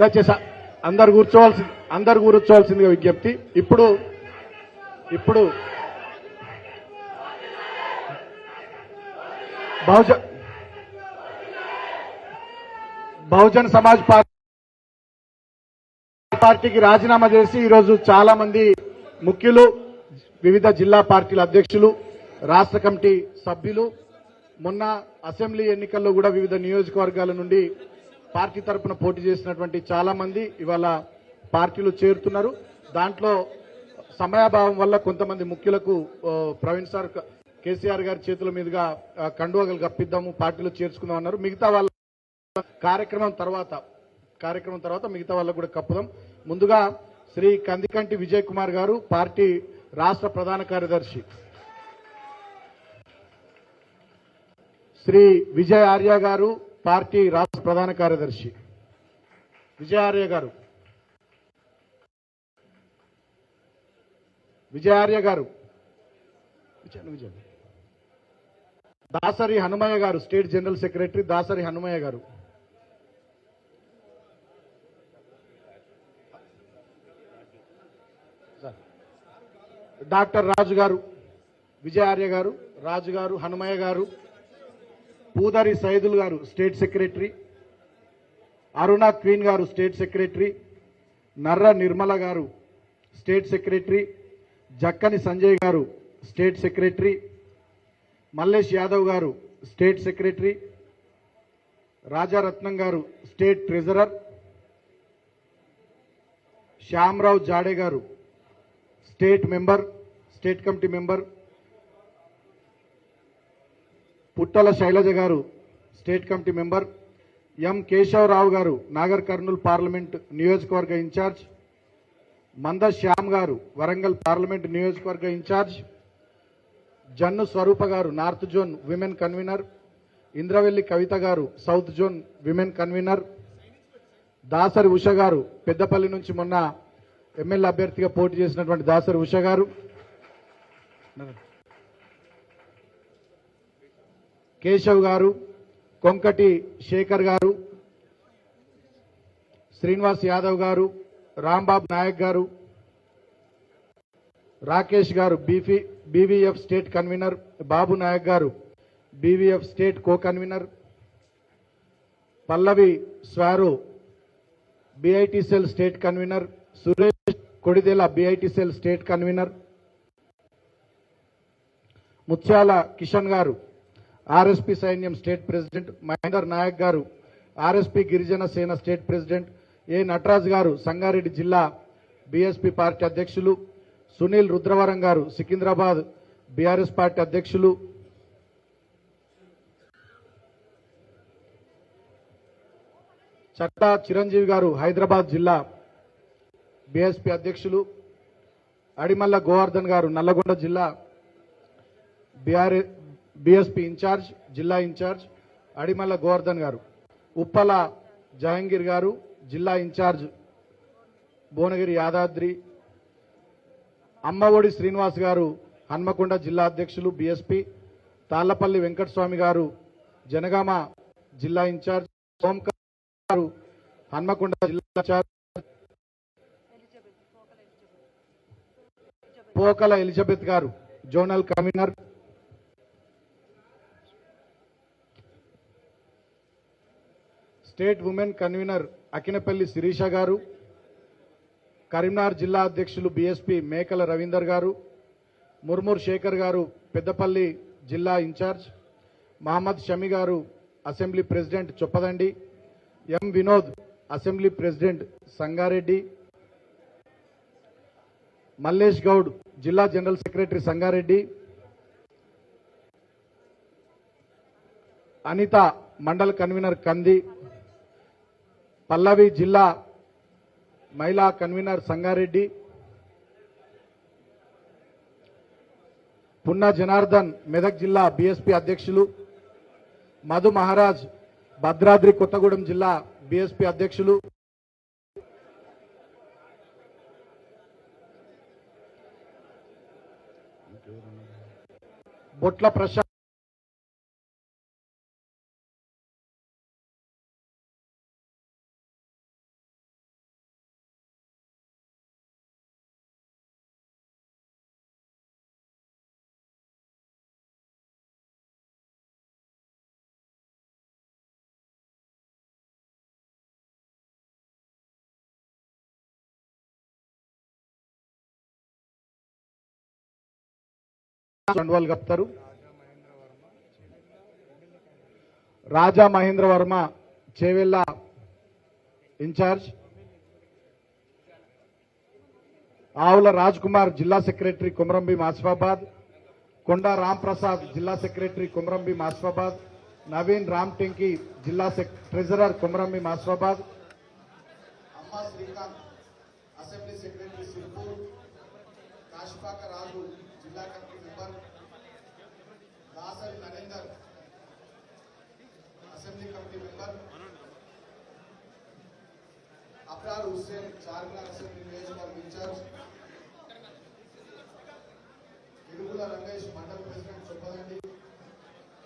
దయచేసి అందరు కూర్చోవాల్సి అందరు కూర్చోవాల్సిందిగా విజ్ఞప్తి. ఇప్పుడు ఇప్పుడు బహుజన్ బహుజన్ సమాజ్ పార్టీ పార్టీకి రాజీనామా చేసి ఈరోజు చాలా మంది ముఖ్యులు వివిధ జిల్లా పార్టీల అధ్యక్షులు రాష్ట్ర కమిటీ సభ్యులు మొన్న అసెంబ్లీ ఎన్నికల్లో కూడా వివిధ నియోజకవర్గాల నుండి పార్టీ తరపున పోటీ చేసినటువంటి చాలా మంది ఇవాళ పార్టీలో చేరుతున్నారు. దాంట్లో సమయాభావం వల్ల కొంతమంది ముఖ్యులకు ప్రవీణ్ సార్ కేసీఆర్ గారి చేతుల మీదుగా కండువగలు కప్పిద్దాము పార్టీలో చేర్చుకుందాం అన్నారు. మిగతా వాళ్ళ కార్యక్రమం తర్వాత కార్యక్రమం తర్వాత మిగతా వాళ్ళకు కూడా కప్పుదాం. ముందుగా శ్రీ కందికంటి విజయ్ కుమార్ గారు పార్టీ రాష్ట్ర ప్రధాన కార్యదర్శి. శ్రీ విజయ్ ఆర్య గారు పార్టీ రాష్ట్ర ప్రధాన కార్యదర్శి విజయార్య గారు. విజయార్య గారు. దాసరి హనుమయ్య గారు state general secretary Dasari Hanumaiah గారు. డాక్టర్ రాజు గారు విజయార్య గారు రాజు గారు హనుమయ్య గారు. పూదారి సైదుల్ గారు స్టేట్ సెక్రటరీ అరుణ క్వీన్ గారు స్టేట్ సెక్రటరీ నర్ర నిర్మల గారు స్టేట్ సెక్రటరీ జక్కని సంజయ్ గారు స్టేట్ సెక్రటరీ మల్లేష్ యాదవ్ గారు స్టేట్ సెక్రటరీ రాజారత్నం గారు స్టేట్ ట్రెజరర్ శ్యామరావు జాడే గారు state member state committee member Puttala Shailaja గారు state committee member. M. Keshavarao గారు నాగర్ కర్నూలు పార్లమెంట్ నియోజకవర్గ ఇన్ఛార్జ్. మంద శ్యామ్ గారు వరంగల్ పార్లమెంట్ నియోజకవర్గ ఇన్ఛార్జ్. జన్ను స్వరూప గారు north zone women convener. Indravelli Kavitha గారు south zone women convener. Dasari Usha గారు పెద్దపల్లి నుంచి మొన్న ఎమ్మెల్యే అభ్యర్థిగా పోటీ చేసినటువంటి దాసరి ఉష గారు. కేశవ్ గారు కొంకటి శేఖర్ గారు శ్రీనివాస్ యాదవ్ గారు రాంబాబు నాయక్ గారు రాకేష్ గారు బీఫీ B V F state convener Babu Naik గారు B V F state co convener Pallavi Swaru B I T C L state convener Suresh Kodidela B I T C L state convener Mutyala Kishan గారు RSP సైన్యం state president Mahender Naik గారు RSP Girijana Sena state president A Nataraj గారు సంగారెడ్డి జిల్లా BSP party అధ్యక్షులు సునీల్ రుద్రవరం గారు Secunderabad BRS party అధ్యక్షులు చట్టా చిరంజీవి గారు హైదరాబాద్ జిల్లా బీఎస్పీ అధ్యక్షులు అడిమల్ల గోవర్ధన్ గారు నల్లగొండ జిల్లా బీఆర్ బీఎస్పీ ఇన్ఛార్జ్ జిల్లా ఇన్ఛార్జ్ అడిమల్ల గోవర్ధన్ గారు ఉప్పల జహంగీర్ గారు జిల్లా ఇన్ఛార్జ్ భువనగిరి యాదాద్రి అమ్మఒడి శ్రీనివాస్ గారు హన్మకొండ జిల్లా అధ్యక్షులు బీఎస్పీ తాళ్ళపల్లి వెంకటస్వామి గారు జనగామ జిల్లా ఇన్ఛార్జ్ సోమకార్ గారు హన్మకొండ జిల్లా ఇన్ఛార్జ్ పోకల ఎలిజబెత్ గారు zonal commissioner state women convener Akinapalli Sireesha గారు కరీంనగర్ జిల్లా అధ్యక్షులు బీఎస్పీ మేకల రవీందర్ గారు ముర్మూర్ శేఖర్ గారు పెద్దపల్లి జిల్లా ఇన్ఛార్జ్ మహమ్మద్ షమి గారు assembly president Choppadandi M Vinod assembly president Sangareddy Mallesh Goud జిల్లా general secretary Sangareddy Anitha mandal convener Kandi Pallavi జిల్లా మహిళా కన్వీనర్ సంగారెడ్డి పున్న జనార్దన్ మెదక్ జిల్లా బీఎస్పీ అధ్యక్షులు మధు మహారాజ్ భద్రాద్రి కొత్తగూడెం జిల్లా బీఎస్పీ అధ్యక్షులు బొట్ల ప్రశాంత్ వాళ్ళు కప్తారు రాజా మహేంద్ర వర్మ చేవెళ్ళ ఇన్ఛార్జ్. ఆవుల రాజ్ కుమార్ జిల్లా సెక్రటరీ కుమరంభీం ఆసిఫాబాద్. కొండా రామ్ ప్రసాద్ జిల్లా సెక్రటరీ కుమరంభీం ఆసిఫాబాద్. నవీన్ రామ్ టెంకి జిల్లా sec- treasurer Komaram Bheem Asifabad. Srikanth assembly secretary Sirpur. Kashipaka Raju జిల్లా committee member Dasari Narender assembly committee member Abrar Hussain Charminar assembly నియోజకవర్గ ఇన్ఛార్జ్ ఇరుగుల రంగేష్ మండల president Choppadandi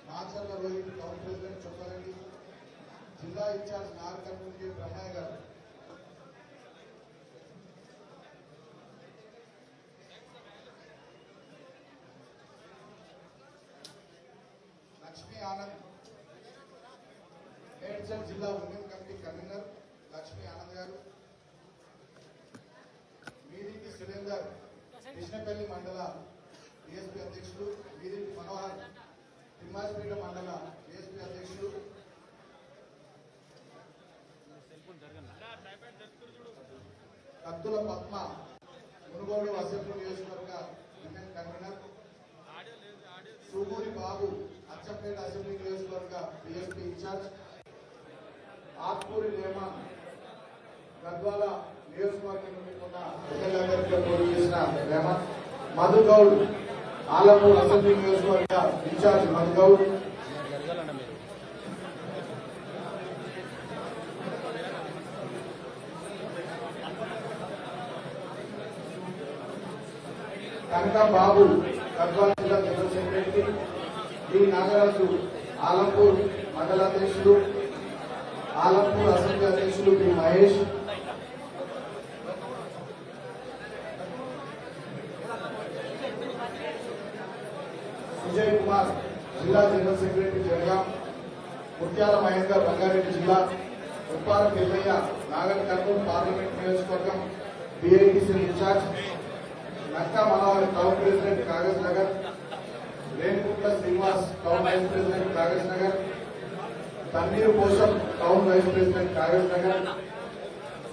Nacharla Rohit town president Choppadandi జిల్లా incharge నార్ community Brahmaiah గారు లక్ష్మీ ఆనంద్ మేడ్చల్ జిల్లా women committee convener Lakshmi Anand గారు. మీదికి సురేందర్ కృష్ణపల్లి మండల DSP అధ్యక్షులు మీదికి మనోహర్ తిమ్మాజిపేట మండల డిఎస్పీ అధ్యక్షులు కత్తుల పద్మ మునుగోడు అసెంబ్లీ నియోజకవర్గ కన్వీనర్. సూగూరి బాబు అచ్చంపేట అసెంబ్లీ నియోజకవర్గ బిఎస్పీ ఇన్ఛార్జ్ ఆత్మూరి నేమన్ గద్వాల నియోజకవర్గం నుండి ఉన్న ఎమ్మెల్యేగా పోటీ చేసిన రేమన్ మధుగౌడ్ ఆలమూరు అసెంబ్లీ నియోజకవర్గ ఇన్ఛార్జ్ మధుగౌడ్ కనక బాబు గద్వాల శ్రీ నాగరాజు ఆలంపూర్ మండల అధ్యక్షుడు ఆలంపూర్ అసెంబ్లీ అధ్యక్షులు బి మహేష్. విజయ్ కుమార్ జిల్లా జనరల్ సెక్రటరీ జనగాం. ముత్యాల మహేందర్ రంగారెడ్డి జిల్లా. ఉప్పార పెద్దయ్య నాగర్ కర్నూలు పార్లమెంట్ నియోజకవర్గం BITC incharge. Nakka Manohar town president Kagaz Nagar. Renukuntla Srinivas town vice president Kagaz Nagar. Tanneeru కోసం town vice president Kagaz Nagar.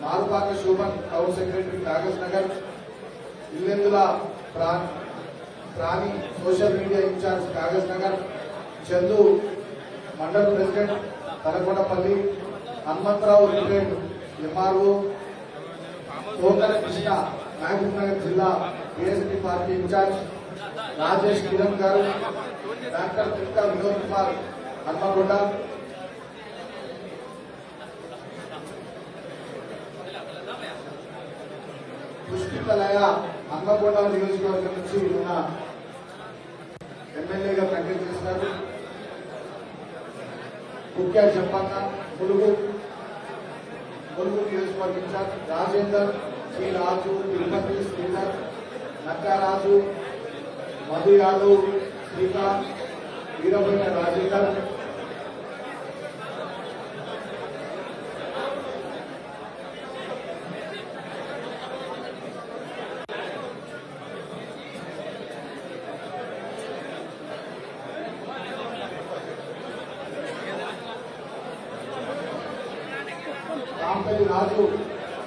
Marupaka Shobhan town secretary Kagaz Nagar. Illendula ప్రా- Prani social media incharge Kagaz Nagar. Chandu mandal president Talakondapally. Hanumantha Rao retired MRO. Tokala Krishna Mahabub Nagar జిల్లా BSP party incharge. Rajesh Kiran గారు doctor తిక్క వినోద్ కుమార్ హన్మగొండ పుష్పితలయ హన్మగొండ నియోజకవర్గం నుంచి ఉన్న ఎమ్మెల్యేగా ప్రకటన చేశారు. ముఖ్య చెప్పన్న ములుగు ములుగు నియోజకవర్గం Rajender Shri Raju Tirupati Sridhar Nakkaraju Madhu Yadav Srikanth Veerabhadra Rajender. Rampalli Raju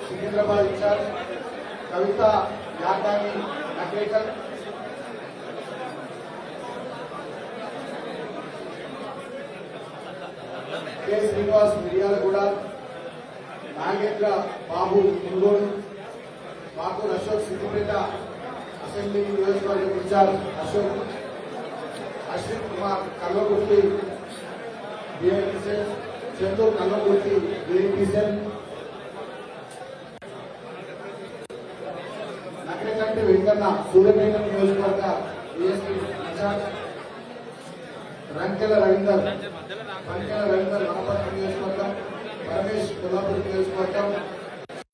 Secunderabad incharge Kavitha Yadani Nakekar K Srinivas Miryalaguda Nagendra Babu Munugode Makur Ashok Siddipet assembly నియోజకవర్గం incharge Ashok Ashwin Kumar Kalwakurthy BNP cell Chandu Kalwakurthy BNP cell Nagarakanti Venkanna Suryapet నియోజకవర్గ BSP incharge. Rankela Ravinder. Rankela Ravinder Wanaparthy నియోజకవర్గం పరమేష్ కొల్లాపూర్ నియోజకవర్గం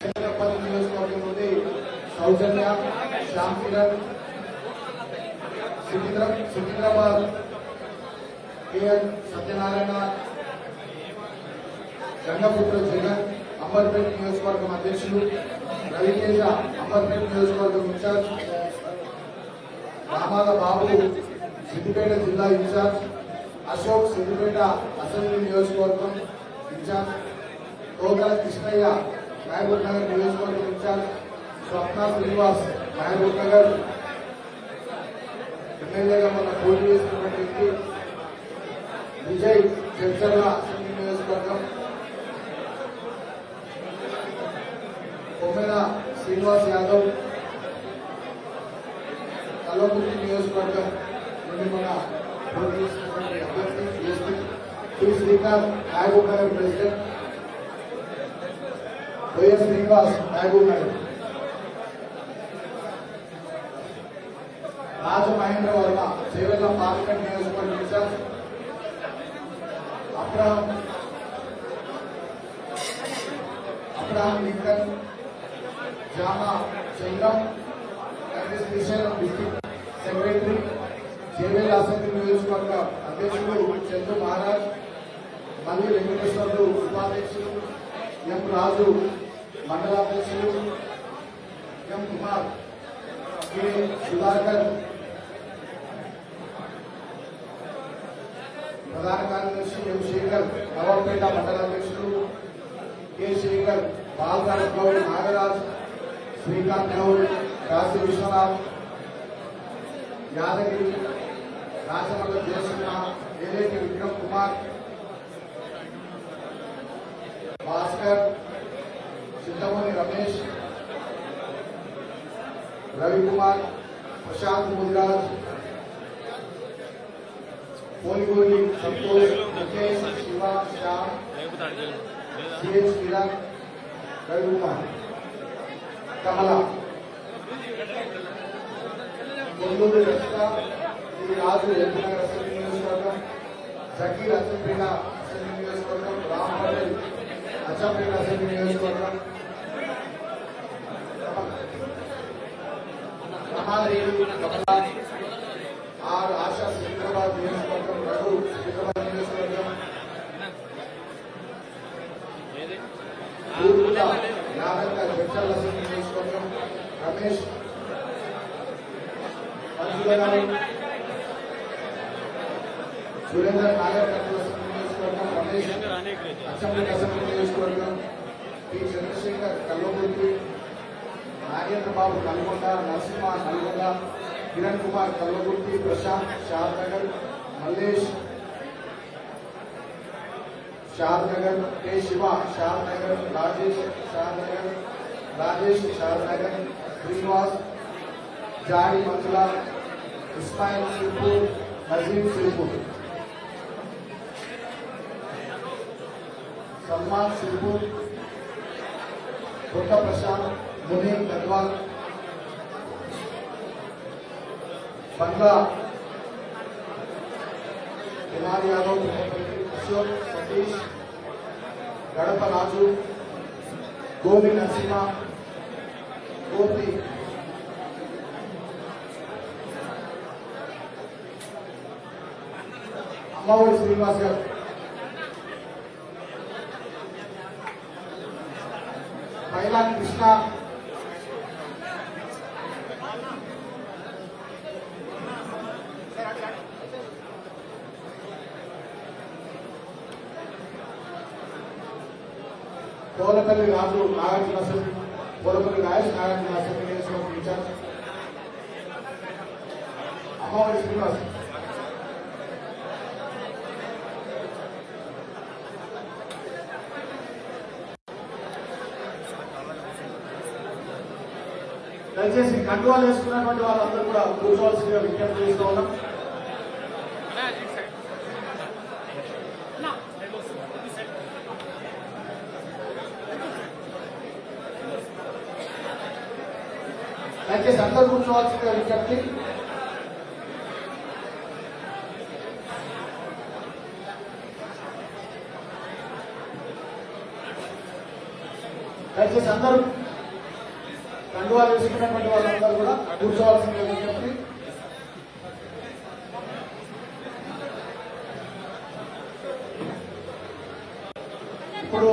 చంద్రపల్లి నియోజకవర్గం నుండి సౌజన్య శ్యామ్ కిరణ్ సికింద్ర Secunderabad KN Satyanarayana Gangaputra Jagan నియోజకవర్గం అధ్యక్షులు రవితేజ నియోజకవర్గం ఇన్ఛార్జ్ రామాల బాబు సిద్దిపేట జిల్లా ఇన్ఛార్జ్ అశోక్ సిద్దిపేట అసెంబ్లీ నియోజకవర్గం ఇన్ఛార్జ్ తోగల కృష్ణయ్య మహబూబ్ నగర్ నియోజకవర్గం ఇన్ఛార్జ్ స్వప్న శ్రీనివాస్ మహబూబ్ నగర్ ఎమ్మెల్యేగా మన పోటీ చేసినటువంటి వ్యక్తి విజయ్ చర్చల అసెంబ్లీ నియోజకవర్గం. కొమ్మెన శ్రీనివాస్ యాదవ్ కల్వకుర్తి నియోజకవర్గం నుండి మన పోటీ చేసినటువంటి అభ్యర్థి SP T Srikanth Mahabubnagar president YS Srinivas Mahabubnagar Rajamahendra Varma Chevella parliament నియోజకవర్గం in charge Abraham Abraham Lincoln Jama Chandram Congress Srisailam district secretary Chevella assembly నియోజకవర్గ అధ్యక్షుడు చంద్రు మహారాజ్ మల్లి వెంకటేశ్వర్లు ఉపాధ్యక్షులు ఎం రాజు మండలాధ్యక్షులు ఎం కుమార్ కె సుధాకర్ ప్రధాన కార్యదర్శి ఎం శేఖర్ నవాబపేట మండలాధ్యక్షులు కె శేఖర్ బాల్కాడ గౌడ్ నాగరాజ్ శ్రీకాంత్ గౌడ్ కాశీ విశ్వనాథ్ యాదగిరి రాజమల్ల జయసింహ ఏలేటి విక్రమ్ కుమార్ భాస్కర్ చింతమణి రమేష్ రవికుమార్ ప్రశాంత్ ముదిరాజ్ పోలిగోలి సంతోష్ ముఖేష్ శివ శ్యామ్ సిహెచ్ కిరణ్ రవికుమార్ కమల కొల్లూరు రచిత శ్రీ రాజు LB Nagar assembly నియోజకవర్గం Zakir Achampet assembly నియోజకవర్గం రామ్ పటేల్ అచ్చంపేట అసెంబ్లీ నియోజకవర్గం రమాదేవి కమల ఆర్ ఆశా సికింద్రాబాద్ నియోజకవర్గం రఘు సికింద్రాబాద్ నియోజకవర్గం పూర్వుల యాదక్క జడ్చల్ అసెంబ్లీ నియోజకవర్గం రమేష్ మంజుల గారు సురేందర్ నాగర్ కర్నూలు అసెంబ్లీ నియోజకవర్గం రమేష్ అసెంబ్లీ అసెంబ్లీ నియోజకవర్గం పి చంద్రశేఖర్ కల్వకుర్తి నాగేంద్ర బాబు నల్గొండ నరసింహ నల్గొండ కిరణ్ కుమార్ కల్వకుర్తి ప్రశాంత్ షాద్నగర్ మల్లేష్ షాద్నగర్ కె శివ షాద్నగర్ రాజేష్ షాద్నగర్ రాజేష్ షాద్నగర్ శ్రీనివాస్ జాడి మంజుల ఇస్మాయిల్ సిర్పూర్ నజీం సిర్పూర్ సల్మాన్ సిర్పూర్ కొత్త ప్రశాంత్ ముని గద్వాల్ బంగ్లా కుమార్ యాదవ్ అశోక్ సతీష్ గడప రాజు గోపి నరసింహ గోపి అమ్మఒడి శ్రీనివాస్ గారు మైలాన్ కృష్ణ పోలపల్లి రాజు నాగార్జున అసెంబ్లీ పోలపల్లి రాజేష్ నాగార్జున అసెంబ్లీ నియోజకవర్గం ఇన్ఛార్జ్ అమ్మఒడి శ్రీనివాస్ దయచేసి కండువాలు వేసుకున్నటువంటి వాళ్ళందరూ కూడా కూర్చోవాల్సిందిగా విజ్ఞప్తి చేస్తూ ఉన్నాం. దయచేసి అందరూ కూర్చోవాల్సిందిగా విజ్ఞప్తి. దయచేసి అందరూ కండువాలు వేసుకున్నటువంటి వాళ్ళందరూ కూడా కూర్చోవాల్సిందిగా విజ్ఞప్తి ఇప్పుడు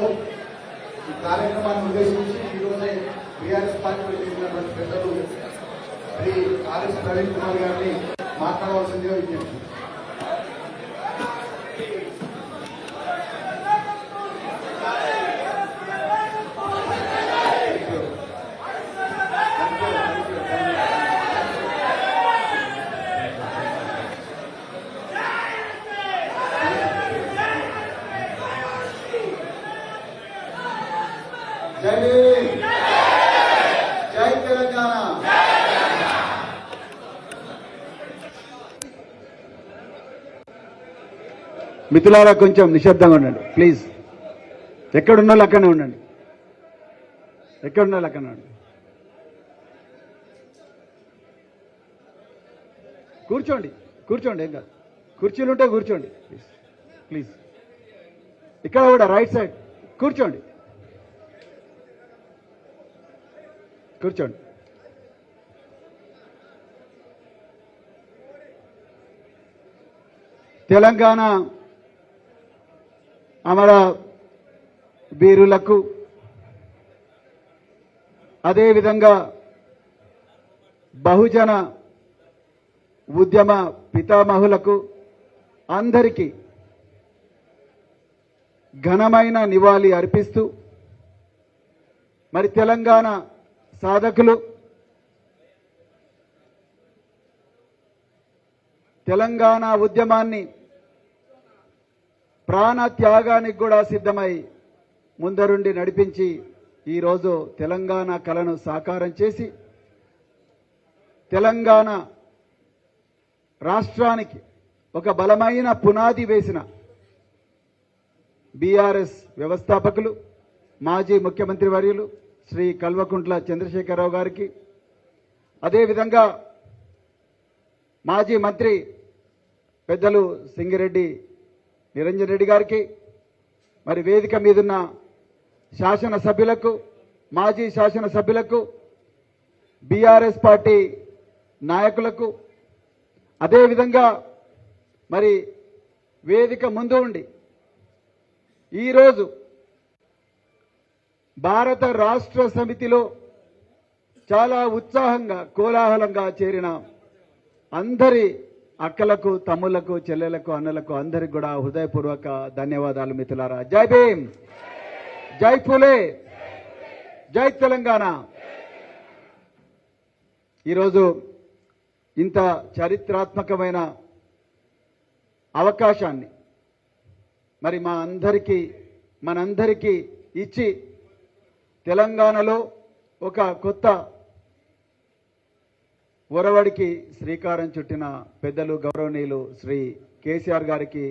ఈ కార్యక్రమాన్ని ఉద్దేశించి ఈరోజే బీఆర్ఎస్ పార్టీలో చేసినటువంటి పెద్దలు శ్రీ ఆర్ఎస్ ప్రవీణ్ కుమార్ గారిని మాట్లాడవలసిందిగా విజ్ఞప్తి జై భీమ్. జై తెలంగాణ మిథులారా కొంచెం నిశ్శబ్దంగా ఉండండి. ప్లీజ్ ఎక్కడున్న వాళ్ళు అక్కడనే ఉండండి. ఎక్కడున్న వాళ్ళు అక్కడనే ఉండండి. కూర్చోండి. కూర్చోండి ఏం కాదు. కుర్చీలు ఉంటే కూర్చోండి. ప్లీజ్ ప్లీజ్ ఇక్కడ కూడా రైట్ సైడ్ కూర్చోండి. కూర్చోండి. తెలంగాణ అమర వీరులకు అదేవిధంగా బహుజన ఉద్యమ పితామహులకు అందరికీ ఘనమైన నివాళి అర్పిస్తూ మరి తెలంగాణ సాధకులు తెలంగాణ ఉద్యమాన్ని ప్రాణ త్యాగానికి కూడా సిద్ధమై ముందరుండి నడిపించి ఈరోజు తెలంగాణ కళను సాకారం చేసి తెలంగాణ రాష్ట్రానికి ఒక బలమైన పునాది వేసిన బీఆర్ఎస్ వ్యవస్థాపకులు మాజీ ముఖ్యమంత్రి వర్యులు శ్రీ కల్వకుంట్ల చంద్రశేఖరరావు గారికి అదేవిధంగా మాజీ మంత్రి పెద్దలు సింగిరెడ్డి నిరంజన్ రెడ్డి గారికి మరి వేదిక మీదున్న శాసనసభ్యులకు మాజీ శాసనసభ్యులకు బీఆర్ఎస్ పార్టీ నాయకులకు అదేవిధంగా మరి వేదిక ముందు ఉండి ఈరోజు భారత రాష్ట్ర సమితిలో చాలా ఉత్సాహంగా కోలాహలంగా చేరిన అందరి అక్కలకు తమ్ములకు చెల్లెలకు అన్నలకు అందరికి కూడా హృదయపూర్వక ధన్యవాదాలు మిత్రులారా. జై భీమ్! జై ఫులే జై తెలంగాణ! ఈరోజు ఇంత చరిత్రాత్మకమైన అవకాశాన్ని మరి మా అందరికీ మనందరికీ ఇచ్చి తెలంగాణలో ఒక కొత్త ఒరవడికి శ్రీకారం చుట్టిన పెద్దలు గౌరవనీయులు శ్రీ కేసీఆర్ గారికి